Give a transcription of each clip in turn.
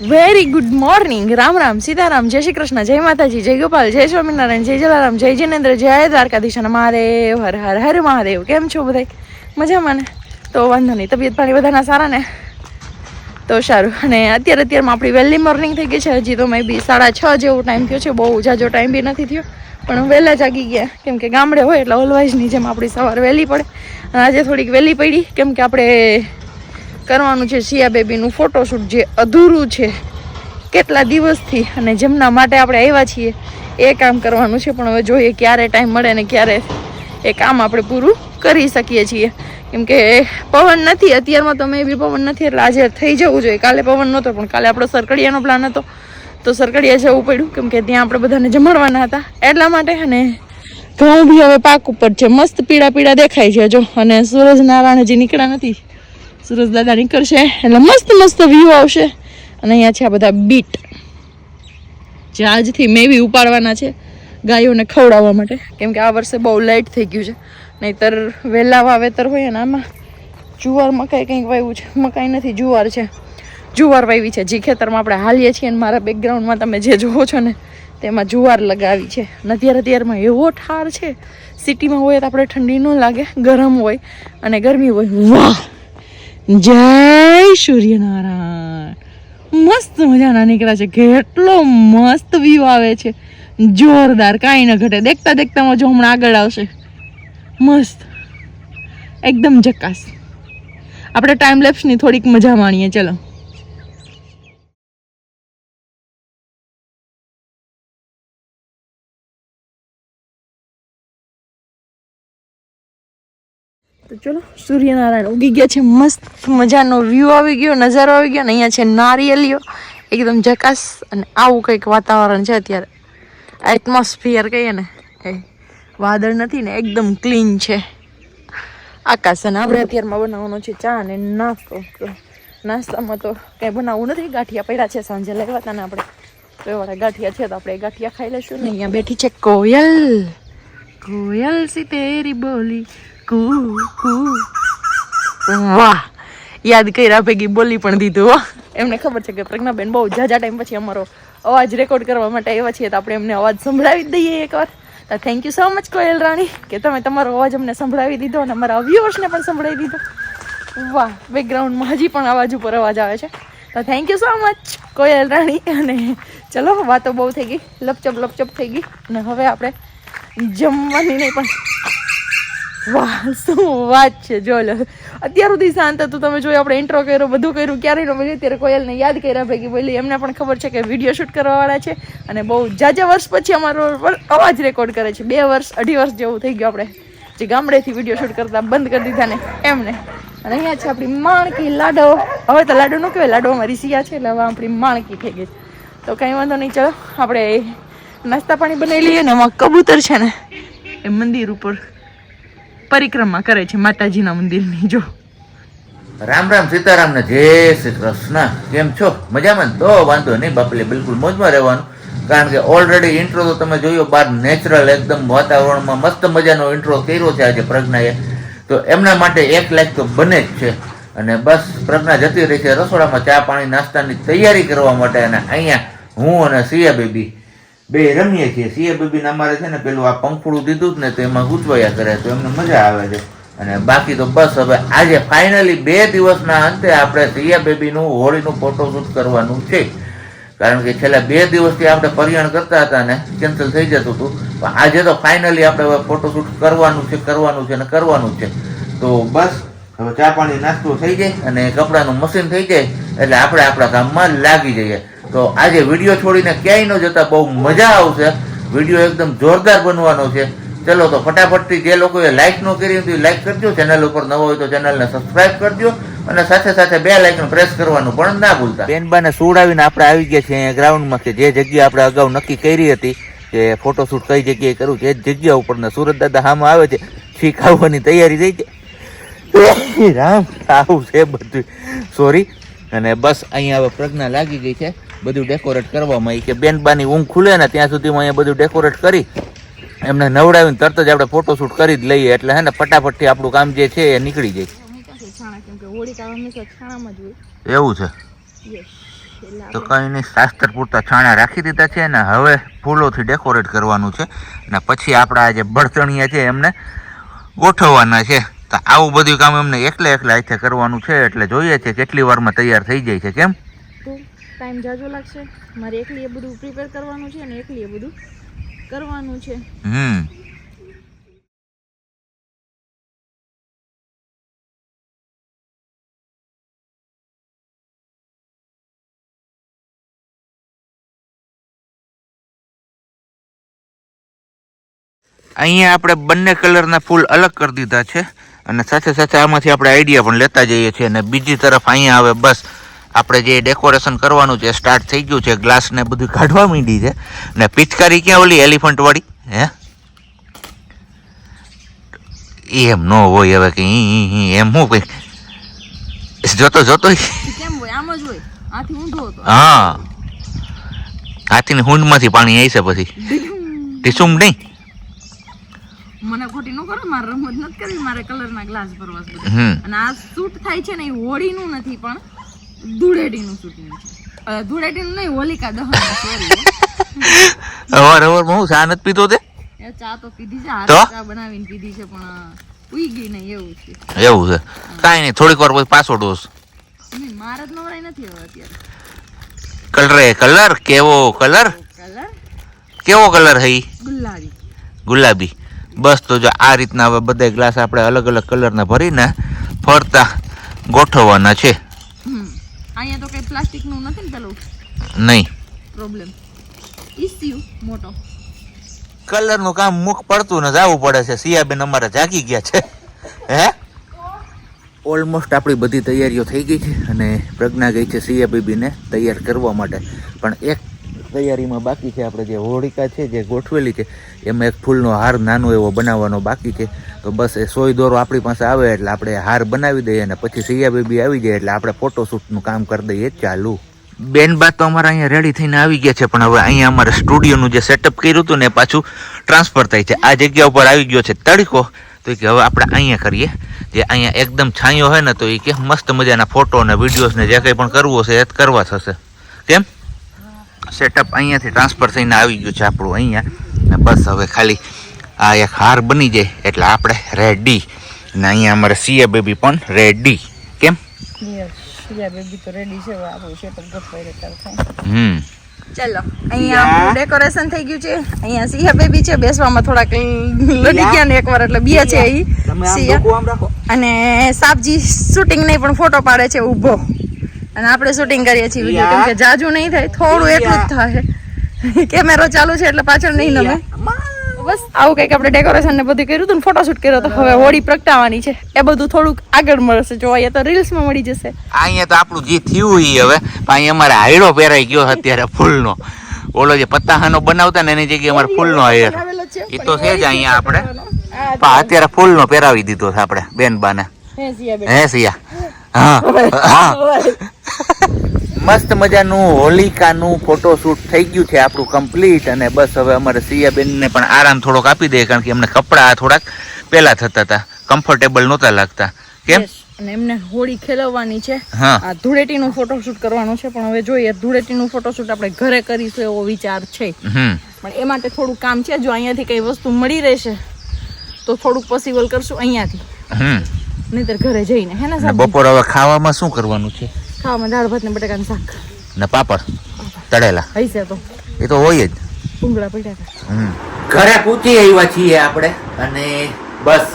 Very good morning Ram Ram Sitaram જય શ્રી કૃષ્ણ જય માતાજી જય ગોપાલ જય સ્વામિનારાયણ જય જલારામ જય જિનેન્દ્ર જય દ્વારકાધીશ મહાદેવ હર હર હર મહાદેવ કેમ છો બધા મજામાં ને તો વાંધો નહીં. તબિયત પાણી બધાના સારા ને? તો સારું. અને અત્યારે અત્યારમાં આપણી વહેલી મોર્નિંગ થઈ ગઈ છે. હજી તો મેં બી સાડા છ જેવો ટાઈમ થયો છે. બહુ જાજો ટાઈમ બી નથી થયો. પણ વહેલા જાગી ગયા. કેમ કે ગામડે હોય એટલે ઓલવાઇઝની જેમ આપણી સવાર વહેલી પડે. અને આજે થોડીક વહેલી પડી. કેમ કે આપણે કરવાનું છે સિયા બેબીનું ફોટોશૂટ જે અધૂરું છે. કેટલા દિવસથી અને જેમના માટે આપણે આવ્યા છીએ, એ કામ કરવાનું છે. પણ હવે જોઈએ ક્યારે ટાઈમ મળે ને ક્યારે એ કામ આપણે પૂરું કરી શકીએ છીએ. કેમ કે પવન નથી, અત્યારમાં તો મેં બી પવન નથી, એટલે આજે થઈ જવું જોઈએ. કાલે પવન નહોતો, પણ કાલે આપણો સરકડિયાનો પ્લાન હતો. તો સરકડિયા જવું પડ્યું. કેમ કે ત્યાં આપણે બધાને જમાડવાના હતા. એટલા માટે અને ઘઉં બી હવે પાક ઉપર છે. મસ્ત પીળા પીળા દેખાય છે જો અને સૂરજ નારાયણજી નીકળ્યા નથી. સુરજ દાદા નીકળશે. એટલે મસ્ત મસ્ત વ્યૂ આવશે. અને અહીંયા છે આ બધા બીટ જે આજથી મેવી ઉપાડવાના છે ગાયોને ખવડાવવા માટે. કેમ કે આ વર્ષે બહુ લેટ થઈ ગયું છે. નહીતર વહેલા વાવેતર હોય ને આમાં જુવાર મકાઈ કંઈક વાવ્યું છે. મકાઈ નથી, જુવાર છે. જુવાર વાવી છે. જે ખેતરમાં આપણે હાલીએ છીએ અને મારા બેકગ્રાઉન્ડમાં તમે જે જુઓ છો ને, તેમાં જુવાર લગાવી છે. અને અત્યારે અત્યારમાં એવો ઠાર છે. સિટીમાં હોય તો આપણે ઠંડી ન લાગે, ગરમ હોય અને ગરમી હોય. વાહ! જય સૂર્યનારાયણ. મસ્ત મજાના નીકળ્યા છે. કેટલો મસ્ત વ્યૂ આવે છે. જોરદાર, કાંઈ ન ઘટે. દેખતા દેખતામાં જો હમણાં આગળ આવશે. મસ્ત. એકદમ જકાસ. આપણે ટાઈમ લેપ્સની થોડીક મજા માણીએ. ચલો. તો ચલો, સૂર્યનારાયણ ઉગી ગયા છે, મસ્ત મજાનો વ્યૂ આવી ગયો, નજારો આવી ગયો ને અહીંયા છે નારિયેલીઓ. એકદમ જકાસ અને આવું કંઈક વાતાવરણ છે અત્યારે. એટમોસ્ફિયર કહીએ ને, એ વાદળ નથી ને, એકદમ ક્લીન છે. આકાશ અને આપણે અત્યારમાં બનાવવાનો છે ચા અને નાસ્તો. નાસ્તામાં તો કંઈ બનાવવું નથી, ગાંઠિયા પડ્યા છે, સાંજે લેવા હતા ને આપણે. તો ગાંઠિયા છે, તો આપણે ગાંઠિયા ખાઈ લઈશું ને. અહીંયા બેઠી છે કોયલ. કોયલ સી તેરી બોલી. કુ કુ. વાહ. યાદ કર્યા ભેગી બોલી પણ દીધું, હો. એમને ખબર છે કે પ્રજ્ઞાબેન બહુ જાજા ટાઈમ પછી અમારો અવાજ રેકોર્ડ કરવા માટે આવ્યા છીએ તો આપણે એમને અવાજ સંભળાવી દઈએ એકવાર. તો થેન્ક યુ સો મચ કોયલ રાણી, કે તમે તમારો અવાજ અમને સંભળાવી દીધો અને અમારા વ્યુઅર્સને પણ સંભળાવી દીધો. વાહ બેકગ્રાઉન્ડમાં હજી પણ અવાજ ઉપર અવાજ આવે છે. તો થેન્ક યુ સો મચ કોયલ રાણી. અને ચલો, વાતો બહુ થઈ ગઈ લપચપ લપચપ થઈ ગઈ. અને હવે આપણે જમવાની નહીં પણ વાહ, શું વાત છે, જો લો. અત્યાર સુધી શાંત હતું, તમે જોયું આપણે ઇન્ટ્રો કર્યો, બધું કર્યું, ક્યારેય ન મળ્યું. ત્યારે કોયલને યાદ કર્યા ભેગી બોલી, એમને પણ ખબર છે કે વીડિયો શૂટ કરવાવાળા છે. અને બહુ જાજા વર્ષ પછી અમારો અવાજ રેકોર્ડ કરે છે. બે વર્ષ, અઢી વર્ષ જેવું થઈ ગયું આપણે. જે ગામડેથી વીડિયો શૂટ કરતા બંધ કરી દીધા ને એમને. અને અહીંયા છે આપણી માણકી લાડો. હવે તો લાડો ન કહેવાય, લાડો અમારી સિયા છે, એટલે હવે આપણી માણકી થઈ ગઈ. તો કાંઈ વાંધો નહીં, ચલો, આપણે નાસ્તા પાણી બનાવી લઈએ ને એમાં કબૂતર છે ને, એ મંદિર ઉપર પરિક્રમા કરે છે માતાજીના મંદિરની, જો. રામ રામ સીતારામ ને જય શ્રી કૃષ્ણ. કેમ છો? મજામાં તો વાંધો નહીં, બાપલે બિલકુલ મોજમાં રહેવાનું. કારણ કે ઓલરેડી ઇન્ટ્રો તો તમે જોયો, બાર નેચરલ એકદમ વાતાવરણમાં મસ્ત મજાનો ઇન્ટ્રો કર્યો છે આજે પ્રજ્ઞાએ. તો એમના માટે એક લાખ તો બને જ છે. અને બસ પ્રજ્ઞા જતી રહી છે રસોડામાં ચા પાણી નાસ્તાની તૈયારી કરવા માટે અને અહીંયા હું અને સિયા બેબી બે રમીએ છીએ. સિયા બેબીને અમારે છે ને પેલું આ પંખુડું દીધું જ ને તો એમાં ગૂંચવાયા કરે તો એમને મજા આવે છે. અને બાકી તો બસ હવે આજે ફાઇનલી બે દિવસના અંતે આપણે સિયા બેબીનું, હોળીનું ફોટોશૂટ કરવાનું છે. કારણ કે છેલ્લા બે દિવસથી આપણે પરિયાણ કરતા હતા ને કેન્સલ થઈ જતું હતું. પણ આજે તો ફાઇનલી આપણે હવે ફોટોશૂટ કરવાનું છે કરવાનું છે ને કરવાનું છે. તો બસ, હવે ચા પાણી નાસ્તો થઈ જાય અને કપડાનું મશીન થઈ જાય એટલે આપણે આપણા કામમાં લાગી જઈએ. તો આજે વીડિયો છોડીને ક્યાંય ન જતા, બહુ મજા આવશે. વીડિયો એકદમ જોરદાર બનવાનો છે. ચલો તો ફટાફટથી જે લોકોએ લાઇક ન કરી હતી લાઇક કરજો. ચેનલ ઉપર નવો હોય તો ચેનલને સબસ્ક્રાઇબ કરજો. અને સાથે સાથે બે લાઇકન પ્રેસ કરવાનું પણ ના ભૂલતા. બેનબાને સુડાવીને આપણે આવી ગયા છીએ ગ્રાઉન્ડમાં કે જે જગ્યા આપણે અગાઉ નક્કી કરી હતી કે ફોટોશૂટ કઈ જગ્યાએ કરવું છે એ જગ્યા ઉપર ને સુરત દાદા હામાં આવે છે. શીખ આવવાની તૈયારી થઈ છે? રામ, આવું છે બધું. સોરી અને બસ અહીંયા હવે પ્રજ્ઞા લાગી ગઈ છે. બધું ડેકોરેટ કરવામાં આવી કે બેનબાની ઊંઘ ખુલે ને ત્યાં સુધીમાં અહીંયા બધું ડેકોરેટ કરી એમને નવડાવીને તરત જ આપણે ફોટોશૂટ કરી જ લઈએ એટલે હે ને ફટાફટથી આપણું કામ જે છે એ નીકળી જાય. એવું છે? તો કંઈ નહીં શાસ્ત્ર પૂરતા છાણા રાખી દીધા છે ને હવે ફૂલોથી ડેકોરેટ કરવાનું છે ને પછી આપણા જે બળતણીયા છે એમને ગોઠવવાના છે. તો આવું બધું કામ એમને એકલા એકલા અહીંથી કરવાનું છે એટલે જોઈએ છે કેટલી વારમાં તૈયાર થઈ જાય છે કેમ? ટાઈમ જાજો લાગશે. મારે એકલી એ બધું પ્રિપેર કરવાનું છે અને એકલી એ બધું કરવાનું છે. અહીંયા આપણે બંને કલરના ફૂલ અલગ કરી દીધા છે અને સાથે સાથે આમાંથી આપણે આઈડિયા પણ લેતા જઈએ છીએ અને બીજી તરફ અહીંયા આવે બસ આપણે જે ડેકોરેશન કરવાનું છે સ્ટાર્ટ થઈ ગયું છે ગ્લાસ ને બધું કાઢવા માંડી છે. ને પિચકારી ક્યાં ઓલી એલિફન્ટ વાળી? હે? એમ ન હોય હવે કે એમ હું કઈ જોતો જોતો. હા. હાથીની હુંડમાંથી પાણી આવી છે પછી ટીસુમ નહીં? મને ખોટી ન કરો મારે રમત નથી કરવી મારે કલરના ગ્લાસ ભરવા અને આ સૂટ થાય છે ને એ હોળીનું નથી પણ ધૂળેટીનું શૂટિંગ છે. ધૂળેટીનું નહીં હોલિકા દહન સોરી અવાર અવારમાં હું ચા નથી પીતો તે? ચા તો પીધી છે તો? ચા બનાવીને પીધી છે પણ ઉઈ ગઈ નહીં એવું છે. એવું છે? કાંઈ નહીં થોડીક વાર પછી પાછો ડોસ નહીં મારે જ નવરાય નથી હવે અત્યારે. Colour colour? કેવો કલર? કલર? કેવો કલર હઈ? ગુલાબી. ગુલાબી. બસ તો જો આ રીતના હવે બધા ગ્લાસ આપણે અલગ અલગ કલરના ભરીને ફરતા ગોઠવવાના છે. અહીંયા તો કઈ પ્લાસ્ટિકનું નથી ને પેલું? નહીં. પ્રોબ્લેમ ઇસ્યુ મોટો. કલરનું કામ મુખ પડતું ને જવું પડે છે. સિયાબેન અમારે જાગી ગયા છે. હે? ઓલમોસ્ટ આપણી બધી તૈયારીઓ થઈ ગઈ છે અને પ્રજ્ઞા ગઈ છે સિયા બીબીને તૈયાર કરવા માટે. પણ એક તૈયારીમાં બાકી છે. આપણે જે હોળિકા છે, જે ગોઠવેલી છે, એમાં એક ફૂલનો હાર નાનો એવો બનાવવાનો બાકી છે. તો બસ એ સોય દોરો આપણી પાસે આવે એટલે આપણે હાર બનાવી દઈએ અને પછી સૈયા બેબી આવી જાય એટલે આપણે ફોટોશૂટનું કામ કરી દઈએ ચાલુ. બેન બા તો અમારા અહીંયા રેડી થઈને આવી ગયા છે, પણ હવે અહીંયા અમારે સ્ટુડિયોનું જે સેટઅપ કર્યું હતું ને પાછું ટ્રાન્સફર થાય છે. આ જગ્યા ઉપર આવી ગયો છે તડકો. તો કે હવે આપણે અહીંયા કરીએ. જે અહીંયા એકદમ છાંયો હોય ને તો એ કે મસ્ત મજાના ફોટો અને વિડીયોઝ ને જે કંઈ પણ કરવું હશે એ જ કરવા થશે. કેમ? સેટઅપ અહીંયાથી ટ્રાન્સફર થઈને આવી ગયું છે આપણું અહીંયા. ને બસ હવે ખાલી આ એક હાર બની જાય એટલે આપણે રેડી ને અહીંયા અમારે સીએ બેબી પણ રેડી કેમ? યસ બેબી તો રેડી છે આપણું સેટઅપ ગોઠવાઈ હમ. ચાલો અહીંયા ડેકોરેશન થઈ ગયું છે. અહીંયા સિંહ બેબી છે બેસવામાં થોડાક લડી ગયા ને એકવાર એટલે બે છે ઈ. અને સાપજી શૂટિંગ નહીં પણ ફોટો પાડે છે ઊભો. અને આપણે શૂટિંગ કરીએ છીએ વીડિયો કેમ કે જાજુ નહીં થાય થોડું એટલું જ થાય. કેમેરો ચાલુ છે એટલે પાછળ નહીં નમે. બસ. આવું કંઈક આપણે ડેકોરેશન ને બધું કર્યું હતું ને ફોટોશૂટ કર્યો તો હવે હોળી પ્રગટાવવાની છે. એ બધું થોડુંક આગળ મળશે. જો અહીંયા તો રીલ્સમાં મળી જશે. અહીંયા તો આપણું જે થયું ઈ હવે. પણ અહીંયા અમારે હાયડો પહેરાઈ ગયો અત્યારે ફૂલનો. ઓલો જે પત્તાહાનો બનાવતા ને એની જગ્યાએ અમારે ફૂલનો હાયર. એ તો છે જ અહીંયા આપણે. પણ અત્યારે ફૂલનો પહેરાવી દીધો છે આપણે બેન બાને. હે સિયા. હા. હા. મસ્ત મજાનું હોલિકાનું ફોટોશૂટ થઈ ગયું છે આપણું કમ્પ્લીટ અને બસ હવે અમારે સિયાબેનને પણ આરામ થોડોક આપી દે કારણ કે એમને કપડાં થોડાક પહેલા થતા હતા. કમ્ફર્ટેબલ નહોતા લાગતા. કેમ? અને એમને હોળી ખેલવવાની છે. આ ધૂળેટીનું ફોટોશૂટ કરવાનું છે પણ હવે જોઈએ ધૂળેટીનું ફોટોશૂટ આપણે ઘરે કરીશું એવો વિચાર છે. પણ એ માટે થોડું કામ છે જો અહીંયાથી કઈ વસ્તુ મળી રહેશે તો થોડુંક પોસિબલ કરશું અહીંયાથી. નહીતર ઘરે જઈને હે ને બપોર હવે ખાવામાં શું કરવાનું છે? ખાવામાં દાળ ભાત ને બટાકાનું શાક. ને પાપડ તળેલા. હૈસે તો. એ તો હોય જ. ઉંગળા પડ્યા ઘરે પૂછી આવ્યા છીએ આપણે અને બસ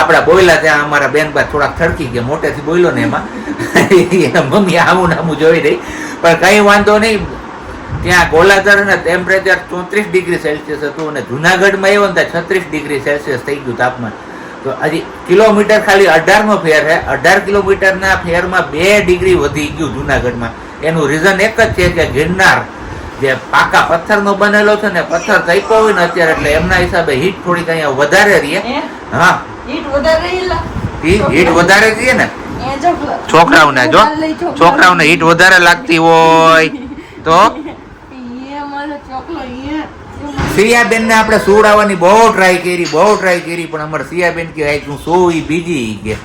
આપણા બોયલા ત્યાં અમારા બેન બા થોડાક થડકી ગયા મોટેથી બોલ્યો ને એમાં. મમ્મી આવું નામું જોઈ રહી. પણ કઈ વાંધો નહીં. ત્યાં ગોલાધર ને ટેમ્પરેચર ચોત્રીસ ડિગ્રી સેલ્સિયસ હતું અને જુનાગઢમાં એવું ને ત્યાં છત્રીસ ડિગ્રી સેલ્સિયસ થઈ ગયું તાપમાન. તો હજી કિલોમીટર ખાલી અઢારનો ફેર છે અઢાર કિલોમીટરના ફેરમાં બે ડિગ્રી વધી ગયું જુનાગઢમાં. એનું રીઝન એક જ છે કે ગિરનાર જે પાકા પથ્થરનો બનેલો છે ને પથ્થર થઈકો હોય ને અત્યારે એટલે એમના હિસાબે હીટ થોડીક અહીંયા વધારે રહીએ. હા? હીટ વધારે હીટ વધારે રહીએ ને? છોકરાઓને જો. છોકરાઓને હીટ વધારે લાગતી હોય તો? સિયાબેન ને આપણે સુવડાવવાની બહુ ટ્રાય કરી, બહુ ટ્રાય કરી, પણ અમારે સિયાબેન કે આઈ તું સો ઈ બીજી કે.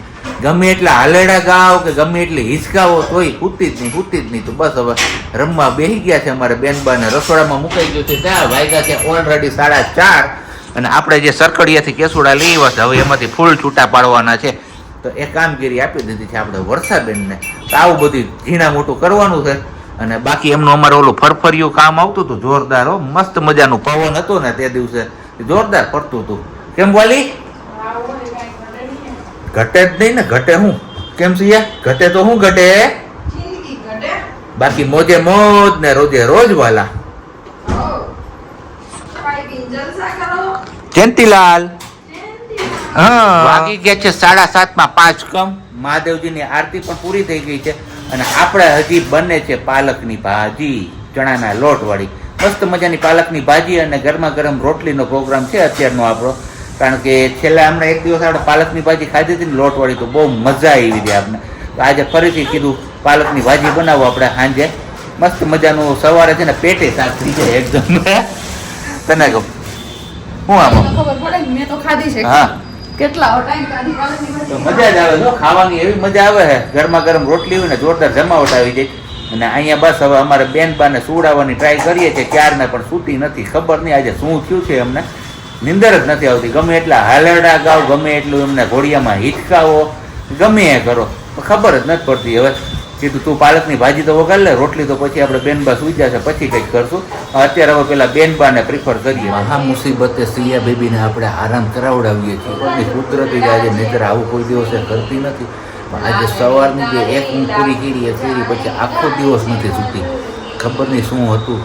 ગમે એટલા હાલેડા ગાવ કે ગમે એટલી હિંચકાવો તોય પૂતી જ નહીં પૂતી જ નહીં. તો બસ હવે રમવા બેસી ગયા છે અમારે બેનબાને. રસોડામાં મુકાઈ ગયો છે ત્યાં વાગ્યા છે ઓલરેડી સાડા ચાર. અને આપણે જે સરકડિયાથી કેસુડા લઈ આવ્યા છે, હવે એમાંથી ફૂલ છૂટા પાડવાના છે. તો એ કામગીરી આપી દીધી છે આપણે વર્ષાબેનને તો આવું બધું ઝીણા મોટું કરવાનું છે. અને બાકી એમનું અમારે ઓલું ફરફરિયું કામ આવતું હતું જોરદાર હો મસ્ત મજાનું પવન હતો ને તે દિવસે. જોરદાર પડતું હતું. કેમ બોલી ઘટે જ નહીં ને ઘટે હું? કેમ સિયા? ઘટે તો હું ઘટે? બાકી મોજે મોજ ને રોજે રોજ વાલા. જયંતિલાલ. હા. વાગી ગયા છે સાડા સાતમાં પાંચ કમ. મહાદેવજીની આરતી પણ પૂરી થઈ ગઈ છે. અને આપણે હજી બને છે પાલકની ભાજી ચણાના લોટ વાળી મસ્ત મજાની પાલકની ભાજી અને ગરમા ગરમ રોટલીનો પ્રોગ્રામ છે અત્યારનો આપણો. કારણ કે છેલ્લા હમણાં એક દિવસ આપણે પાલકની ભાજી ખાધી હતી ને લોટ વાળી તો બહુ મજા આવી હતી આપણે. આજે ફરીથી કીધું પાલકની ભાજી બનાવો આપણે સાંજે. મસ્ત મજાનું સવારે છે ને પેટે શાક થઈ જાય એકદમ. તને કહું. હું આમાં ખબર પડે મેં તો ખાધી છે. હા. કેટલા મજા જ આવે જો ખાવાની એવી મજા આવે છે ગરમા ગરમ રોટલી હોય ને જોરદાર જમાવટ આવી જાય અને અહીંયા બસ હવે અમારે બેન બાને સુવડાવવાની ટ્રાય કરીએ છીએ ક્યારને પણ સૂતી નથી ખબર નહીં આજે શું થયું છે એમને. નિંદર જ નથી આવતી ગમે એટલા હાલરડા ગાવ ગમે એટલું એમને ઘોડિયામાં હિચકાવો ગમે એ કરો. ખબર જ નથી પડતી હવે. કીધું, તું પાલકની ભાજી તો વગાડ લે, રોટલી તો પછી આપણે બેનબા સુઈ જશે, પછી કંઈક કરશું. અત્યારે હવે પેલા બેનબાને પ્રિફર કરીએ. મહા મુસીબતે સિયા બેબીને આપણે આરામ કરાવડાવીએ છીએ. કુદરતી આજે નહીતર આવું કોઈ દિવસે કરતી નથી. પણ આજે સવારની જે એક ઊંઘ પૂરી કરી એ કરી પછી આખો દિવસ નથી સૂતી. ખબર નહીં શું હતું,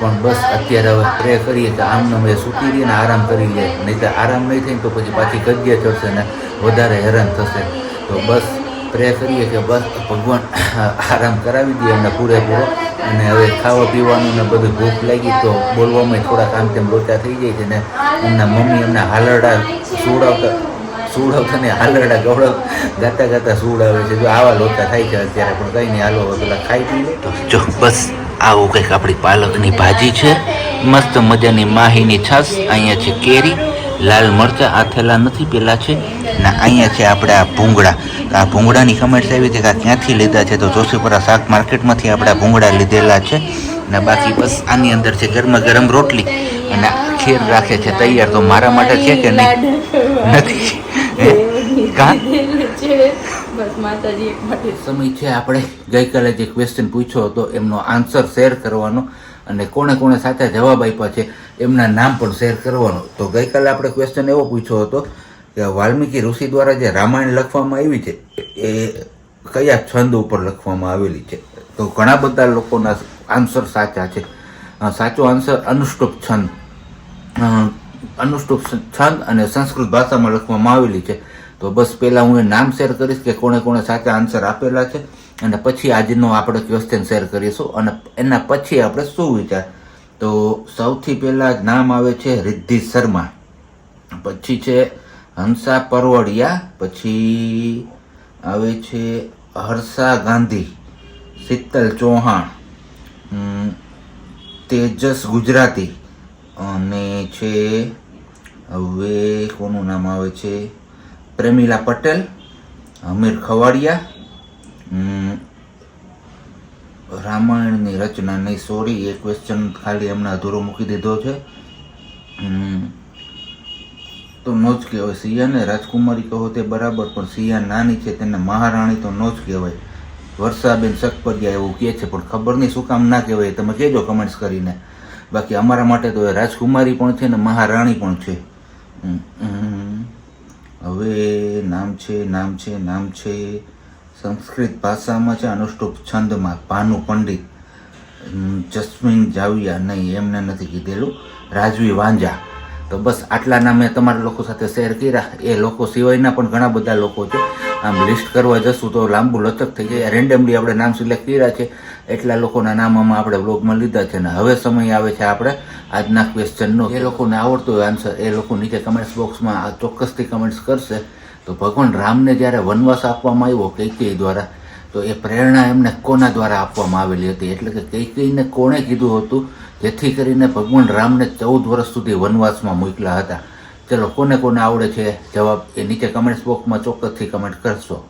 પણ બસ અત્યારે હવે પ્રે કરીએ કે આમને અમે સૂતી રહીએ ને આરામ કરી લઈએ. નહીં તો આરામ નહીં થાય તો પછી પાછી ગજ્જે ચડશે ને વધારે હેરાન થશે. તો બસ પ્રે કરીએ કે બસ ભગવાન આરામ કરાવી દે એમને પૂરેપૂરો. અને હવે ખાવા પીવાનું ને બધું ભૂખ લાગી તો બોલવામાં થોડાક આમ તેમ લોચા થઈ જાય છે ને એમના મમ્મી એમના હાલરડા સુડાવતા સુડાવતા ને હાલરડા ગવડાવ ગાતા ગાતા સુડાવે છે. જો આવા લોચા થાય છે અત્યારે પણ કંઈ નહીં, હાલો પેલા ખાઈ પી લે. જો બસ આવું કંઈક આપણી પાલકની ભાજી છે. મસ્ત મજાની માહીની છાશ. અહીંયા છે કેરી. લાલ મરચાં આથેલા નથી, પેલા છે. ને અહીંયા છે આપણે આ ભૂંગળા. આ ભૂંગળાની કમેન્ટ્સ આવી છે કે ક્યાંથી લીધા છે તો જોશીપુરા શાક માર્કેટમાંથી આપણે ભૂંગળા લીધેલા છે. ને બાકી બસ આની અંદર છે ગરમા ગરમ રોટલી. અને ખીર રાખે છે તૈયાર. તો મારા માટે છે કે નહીં? નથી. સમય છે આપણે ગઈકાલે જે ક્વેશ્ચન પૂછ્યો હતો, એમનો આન્સર શેર કરવાનો. અને કોણે કોણે સાચા જવાબ આપ્યા છે, એમના નામ પણ શેર કરવાનો. તો ગઈકાલે આપણે ક્વેશ્ચન એવો પૂછ્યો હતો કે વાલ્મીકી ઋષિ દ્વારા જે રામાયણ લખવામાં આવી છે, એ કયા છંદ ઉપર લખવામાં આવેલી છે? તો ઘણા બધા લોકોના આન્સર સાચા છે. સાચો આન્સર અનુષ્ટુપ છંદ. અનુષ્ટુપ છંદ અને સંસ્કૃત ભાષામાં લખવામાં આવેલી છે. તો બસ પહેલાં હું એ નામ શેર કરીશ કે કોણે કોણે સાચા આન્સર આપેલા છે. અને પછી આજનો આપણે ક્વેશ્ચન શેર કરીશું અને એના પછી આપણે શું વિચાર? તો સૌથી પહેલા નામ આવે છે રિદ્ધિ શર્મા, પછી છે હંસા પરવડિયા, પછી આવે છે હર્ષા ગાંધી, શીતલ ચૌહાણ તેજસ ગુજરાતી અને છે હવે કોનું નામ આવે છે? પ્રેમિલા પટેલ, અમીર ખવાડિયા રામાયણની રચના નહીં સોરી એ ક્વેશ્ચન ખાલી એમને અધૂરો મૂકી દીધો છે. તો નો જ કહેવાય સિયાને રાજકુમારી કહો તે બરાબર, પણ સિયા નાની છે, તેને મહારાણી તો નો જ કહેવાય. વર્ષાબેન સકપરિયા એવું કહે છે, પણ ખબર નહીં શું કામ ના કહેવાય, તમે કહેજો કમેન્ટ્સ કરીને. બાકી અમારા માટે તો એ રાજકુમારી પણ છે ને મહારાણી પણ છે. હવે, નામ છે નામ છે નામ છે. સંસ્કૃત ભાષામાં છે અનુષ્ટુપ છંદમાં ભાનુ પંડિત જસ્મીન જાવિયા નહીં, એમને નથી કીધેલું. રાજવી વાંજા. તો બસ આટલા નામે તમારા લોકો સાથે શેર કર્યા. એ લોકો સિવાયના પણ ઘણા બધા લોકો છે. આમ લિસ્ટ કરવા જશું તો લાંબુ લચક થઈ જાય. રેન્ડમલી આપણે નામ સિલેક્ટ કર્યા છે. એટલા લોકોના નામ આમાં આપણે બ્લોગમાં લીધા છે ને હવે સમય આવે છે આપણે આજના ક્વેશ્ચનનો એ લોકોને આવડતો હોય આન્સર એ લોકો નીચે કમેન્ટ્સ બોક્સમાં ચોક્કસથી કમેન્ટ્સ કરશે. તો ભગવાન રામને જ્યારે વનવાસ આપવામાં આવ્યો કૈકેયી દ્વારા, તો એ પ્રેરણા એમને કોના દ્વારા આપવામાં આવેલી હતી? એટલે કે કૈકેયીને કોણે કીધું હતું? જેથી કરીને ભગવાન રામને ચૌદ વર્ષ સુધી વનવાસમાં મૂક્યા હતા. ચલો, કોને કોને આવડે છે? જવાબ એ નીચે કમેન્ટ્સ બોક્સમાં ચોક્કસથી કમેન્ટ કરશો.